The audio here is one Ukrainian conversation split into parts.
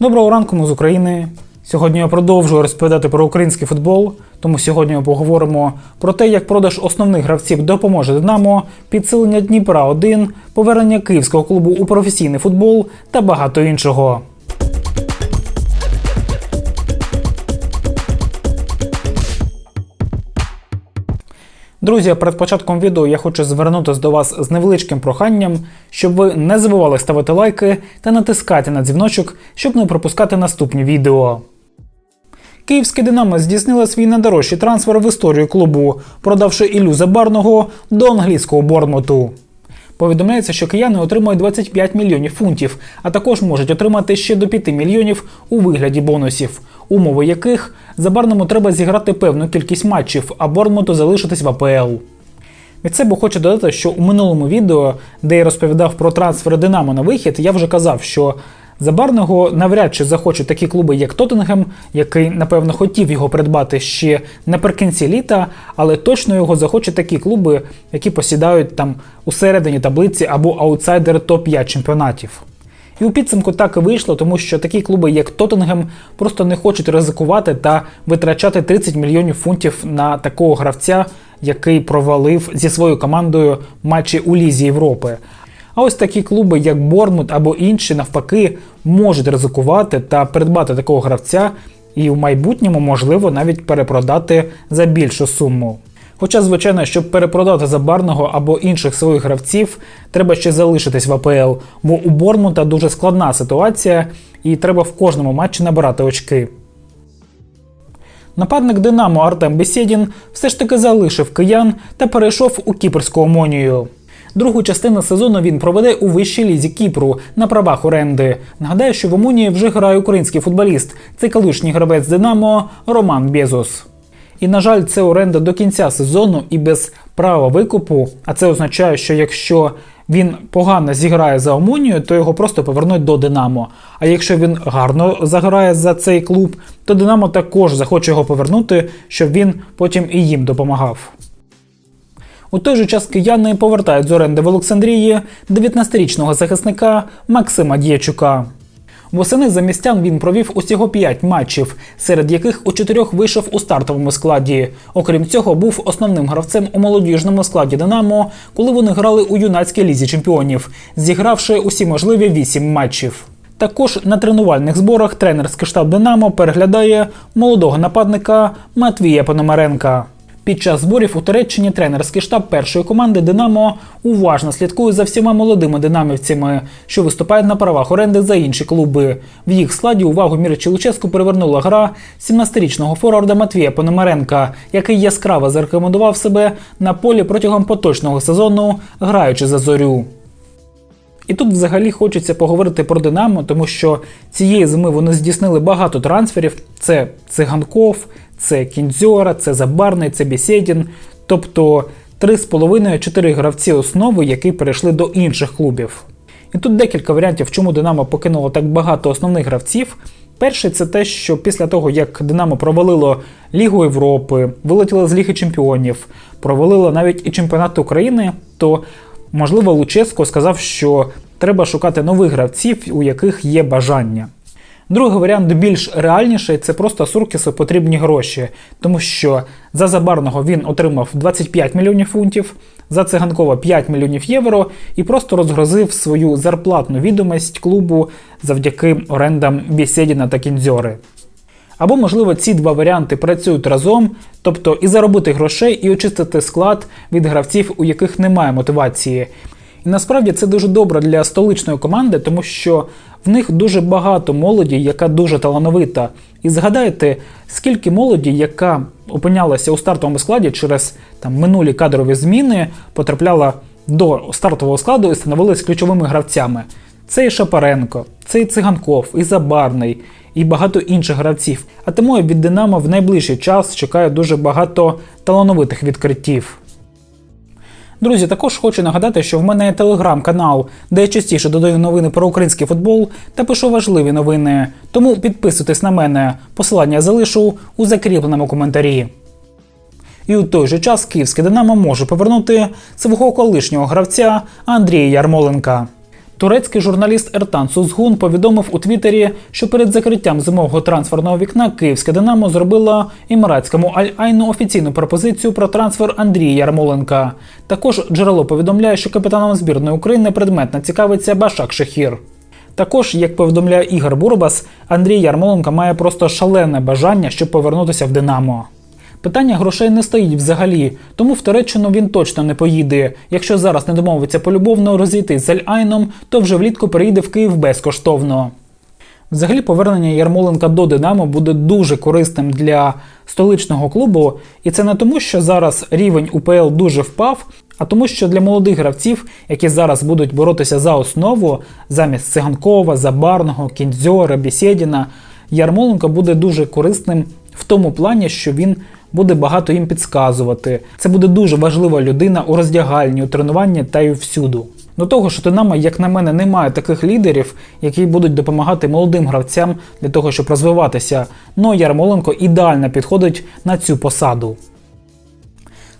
Доброго ранку, ми з України. Сьогодні я продовжую розповідати про український футбол. Тому сьогодні ми поговоримо про те, як продаж основних гравців допоможе Динамо, підсилення Дніпра 1 повернення київського клубу у професійний футбол та багато іншого. Друзі, перед початком відео я хочу звернутися до вас з невеличким проханням, щоб ви не забували ставити лайки та натискати на дзвіночок, щоб не пропускати наступні відео. Київське Динамо здійснило свій найдорожчий трансфер в історію клубу, продавши Ілюза Барного до англійського Борнмуту. Повідомляється, що кияни отримують 25 мільйонів фунтів, а також можуть отримати ще до 5 мільйонів у вигляді бонусів, умови яких Забарному треба зіграти певну кількість матчів, а Борнмуту залишитись в АПЛ. Від себе хочу додати, що у минулому відео, де я розповідав про трансфери Динамо на вихід, я вже казав, що Забарного навряд чи захочуть такі клуби, як Тоттенгем, який, напевно, хотів його придбати ще наприкінці літа, але точно його захочуть такі клуби, які посідають там у середині таблиці або аутсайдери топ-5 чемпіонатів. І у підсумку так і вийшло, тому що такі клуби, як Тоттенгем, просто не хочуть ризикувати та витрачати 30 мільйонів фунтів на такого гравця, який провалив зі своєю командою матчі у Лізі Європи. А ось такі клуби, як Бормут або інші, навпаки, можуть ризикувати та придбати такого гравця, і в майбутньому можливо навіть перепродати за більшу суму. Хоча, звичайно, щоб перепродати забарного або інших своїх гравців, треба ще залишитись в АПЛ, бо у Бормута дуже складна ситуація, і треба в кожному матчі набирати очки. Нападник Динамо Артем Бесєдін все ж таки залишив киян та перейшов у кіпрську омонію. Другу частину сезону він проведе у вищій лізі Кіпру на правах оренди. Нагадаю, що в Омунії вже грає український футболіст, це колишній гравець Динамо Роман Безус. І, на жаль, це оренда до кінця сезону і без права викупу. А це означає, що якщо він погано зіграє за Омунію, то його просто повернуть до Динамо. А якщо він гарно заграє за цей клуб, то Динамо також захоче його повернути, щоб він потім і їм допомагав. У той же час кияни повертають з оренди в Олександрії 19-річного захисника Максима Дєчука. Восени за містян він провів усього 5 матчів, серед яких у чотирьох вийшов у стартовому складі. Окрім цього, був основним гравцем у молодіжному складі Динамо, коли вони грали у юнацькій лізі чемпіонів, зігравши усі можливі 8 матчів. Також на тренувальних зборах тренерський штаб Динамо переглядає молодого нападника Матвія Пономаренка. Під час зборів у Туреччині тренерський штаб першої команди Динамо уважно слідкує за всіма молодими динамівцями, що виступають на правах оренди за інші клуби. В їх складі увагу Мірчі Луческу привернула гра 17-річного форварда Матвія Пономаренка, який яскраво зарекомендував себе на полі протягом поточного сезону, граючи за зорю. І тут взагалі хочеться поговорити про Динамо, тому що цієї зими вони здійснили багато трансферів. Це циганков, це Кінзьора, це Забарний, це Бєсєдін. Тобто 3,5-4 гравці основи, які перейшли до інших клубів. І тут декілька варіантів, чому Динамо покинуло так багато основних гравців. Перший це те, що після того, як Динамо провалило Лігу Європи, вилетіло з Ліги Чемпіонів, провалило навіть і чемпіонат України, то можливо Луческо сказав, що треба шукати нових гравців, у яких є бажання. Другий варіант більш реальніший це просто Суркісу потрібні гроші, тому що за Забарного він отримав 25 мільйонів фунтів, за циганкова 5 мільйонів євро і просто розгрозив свою зарплатну відомість клубу завдяки орендам Бєсєдіна та Кінзьори. Або, можливо, ці два варіанти працюють разом, тобто і заробити грошей, і очистити склад від гравців, у яких немає мотивації. І насправді це дуже добре для столичної команди, тому що в них дуже багато молоді, яка дуже талановита. І згадайте, скільки молоді, яка опинялася у стартовому складі через там минулі кадрові зміни, потрапляла до стартового складу і становились ключовими гравцями. Це і Шапаренко, це і Циганков, і Забарний, і багато інших гравців. А тому від Динамо в найближчий час чекає дуже багато талановитих відкриттів. Друзі, також хочу нагадати, що в мене є телеграм-канал, де я частіше додаю новини про український футбол та пишу важливі новини. Тому підписуйтесь на мене. Посилання залишу у закріпленому коментарі. І у той же час київське Динамо може повернути свого колишнього гравця Андрія Ярмоленка. Турецький журналіст Ертан Сузгун повідомив у Твіттері, що перед закриттям зимового трансферного вікна київське Динамо зробило імаратському Аль-Айну офіційну пропозицію про трансфер Андрія Ярмоленка. Також джерело повідомляє, що капітаном збірної України предметно цікавиться Башак Шехір. Також, як повідомляє Ігор Бурбас, Андрій Ярмоленко має просто шалене бажання, щоб повернутися в Динамо. Питання грошей не стоїть взагалі, тому в Туреччину він точно не поїде. Якщо зараз не домовиться полюбовно розійти з Аль-Айном, то вже влітку переїде в Київ безкоштовно. Взагалі, повернення Ярмоленка до Динамо буде дуже корисним для столичного клубу, і це не тому, що зараз рівень УПЛ дуже впав, а тому, що для молодих гравців, які зараз будуть боротися за основу, замість Циганкова, Забарного, Кіндзьора, Бісєдіна, Ярмоленко буде дуже корисним в тому плані, що він буде багато їм підказувати. Це буде дуже важлива людина у роздягальні, у тренуванні та й всюду. До того у Динамо, як на мене, немає таких лідерів, які будуть допомагати молодим гравцям для того, щоб розвиватися. Ну Ярмоленко ідеально підходить на цю посаду.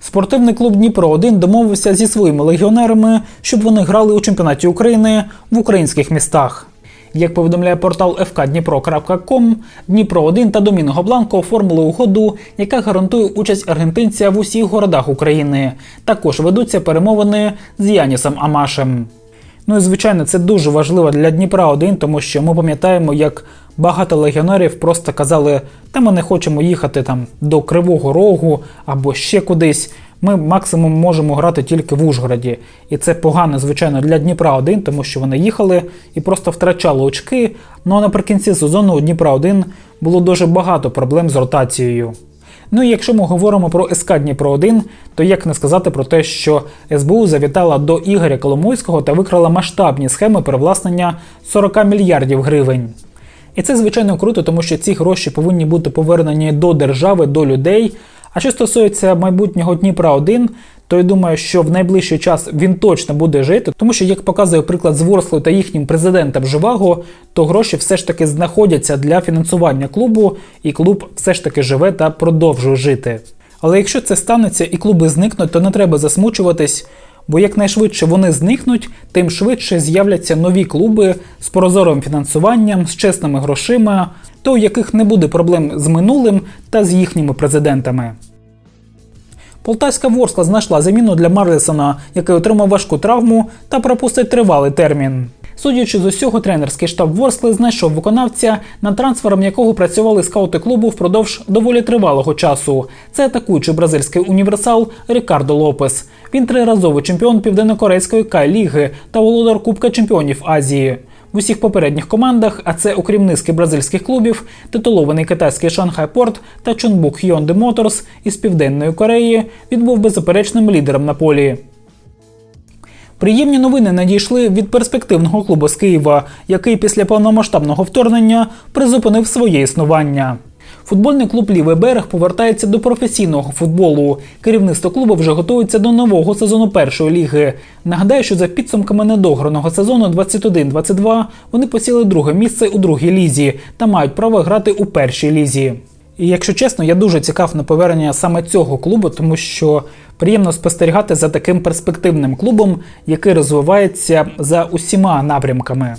Спортивний клуб Дніпро 1 домовився зі своїми легіонерами, щоб вони грали у чемпіонаті України в українських містах. Як повідомляє портал fkdnipro.com, Дніпро 1 та Домінго Бланко оформили угоду, яка гарантує участь аргентинця в усіх городах України. Також ведуться перемовини з Янісом Амашем. Ну і звичайно, це дуже важливо для Дніпра 1 тому що ми пам'ятаємо, як багато легіонерів просто казали, та ми не хочемо їхати там до Кривого Рогу або ще кудись. Ми максимум можемо грати тільки в Ужгороді. І це погано, звичайно, для Дніпра 1 тому що вони їхали і просто втрачали очки. Ну а наприкінці сезону у Дніпра 1 було дуже багато проблем з ротацією. Ну і якщо ми говоримо про СК Дніпро 1, то як не сказати про те, що СБУ завітала до Ігоря Коломойського та викрала масштабні схеми привласнення 40 мільярдів гривень. І це звичайно круто, тому що ці гроші повинні бути повернені до держави, до людей. А що стосується майбутнього Дніпра 1 то я думаю, що в найближчий час він точно буде жити, тому що, як показує приклад з Ворслою та їхнім президентом Живаго, то гроші все ж таки знаходяться для фінансування клубу, і клуб все ж таки живе та продовжує жити. Але якщо це станеться і клуби зникнуть, то не треба засмучуватись, бо якнайшвидше вони зникнуть, тим швидше з'являться нові клуби з прозорим фінансуванням, з чесними грошима, то у яких не буде проблем з минулим та з їхніми президентами. Полтавська Ворскла знайшла заміну для Марлесона, який отримав важку травму та пропустить тривалий термін. Судячи з усього, тренерський штаб Ворскли знайшов виконавця, над трансфером якого працювали скаути клубу впродовж доволі тривалого часу. Це атакуючий бразильський універсал Рікардо Лопес. Він триразовий чемпіон південно-корейської Кай-ліги та володар Кубка чемпіонів Азії. В усіх попередніх командах, а це окрім низки бразильських клубів, титулований китайський Шанхай Порт та Чонбук Hyundai Motors із Південної Кореї, він був беззаперечним лідером на полі. Приємні новини надійшли від перспективного клубу з Києва, який після повномасштабного вторгнення призупинив своє існування. Футбольний клуб Лівий берег повертається до професійного футболу. Керівництво клубу вже готується до нового сезону першої ліги. Нагадаю, що за підсумками недограного сезону 21-22 вони посіли друге місце у другій лізі та мають право грати у першій лізі. І якщо чесно, я дуже цікав на повернення саме цього клубу, тому що приємно спостерігати за таким перспективним клубом, який розвивається за усіма напрямками.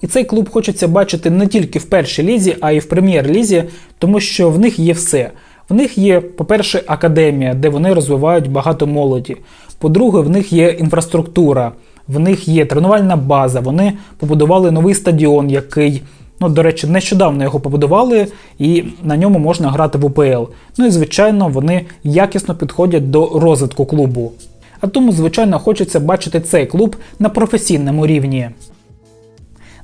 І цей клуб хочеться бачити не тільки в першій лізі, а й в прем'єр-лізі, тому що в них є все. В них є, по-перше, академія, де вони розвивають багато молоді. По-друге, в них є інфраструктура, в них є тренувальна база. Вони побудували новий стадіон, який, ну, до речі, нещодавно його побудували, і на ньому можна грати в УПЛ. Ну і звичайно, вони якісно підходять до розвитку клубу. А тому, звичайно, хочеться бачити цей клуб на професійному рівні.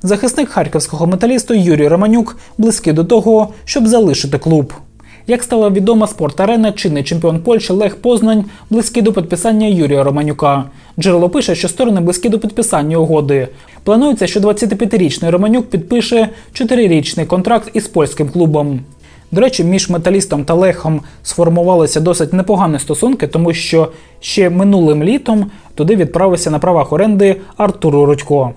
Захисник харківського металісту Юрій Романюк близький до того, щоб залишити клуб. Як стало відомо, спорт арена, чинний чемпіон Польщі Лех Познань близький до підписання Юрія Романюка. Джерело пише, що сторони близькі до підписання угоди. Планується, що 25-річний Романюк підпише 4-річний контракт із польським клубом. До речі, між металістом та Лехом сформувалися досить непогані стосунки, тому що ще минулим літом туди відправився на правах оренди Артуру Рудько.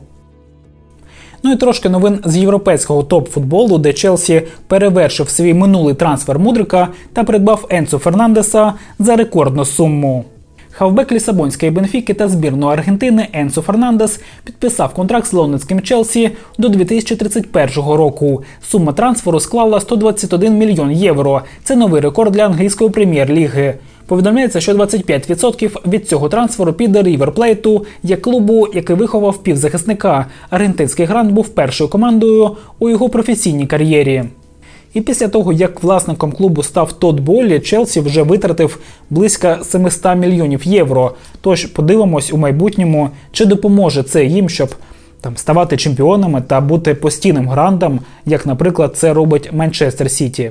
Ну і трошки новин з європейського топ-футболу, де Челсі перевершив свій минулий трансфер Мудрика та придбав Енцо Фернандеса за рекордну суму. Хавбек Лісабонської Бенфіки та збірної Аргентини Енсо Фернандес підписав контракт з лондонським Челсі до 2031 року. Сума трансферу склала 121 мільйон євро. Це новий рекорд для англійської прем'єр-ліги. Повідомляється, що 25% від цього трансферу піде Ріверплейту як клубу, який виховав півзахисника. Аргентинський грант був першою командою у його професійній кар'єрі. І після того, як власником клубу став Тодд Боллі, Челсі вже витратив близько 700 мільйонів євро. Тож подивимось у майбутньому, чи допоможе це їм, щоб там ставати чемпіонами та бути постійним грандом, як, наприклад, це робить Манчестер Сіті.